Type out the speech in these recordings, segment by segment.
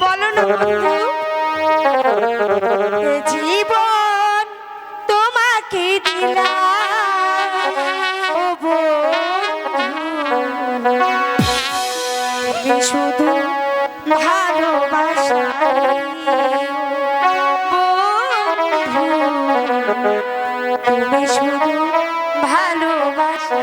বলো না। জীবন তোমাকে দিলাম। শুধু ভালোবাসা তুমি শুধু ভালোবাসা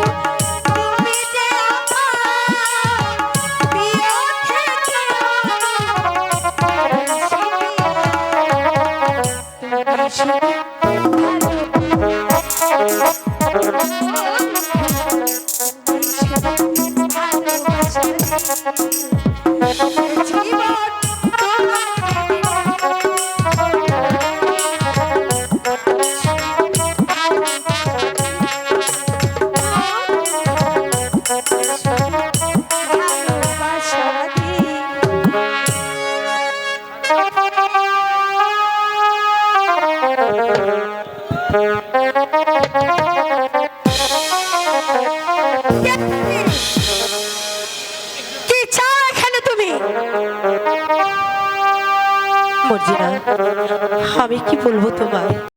Thank you. তুমি আমি কি বলব তোমায়?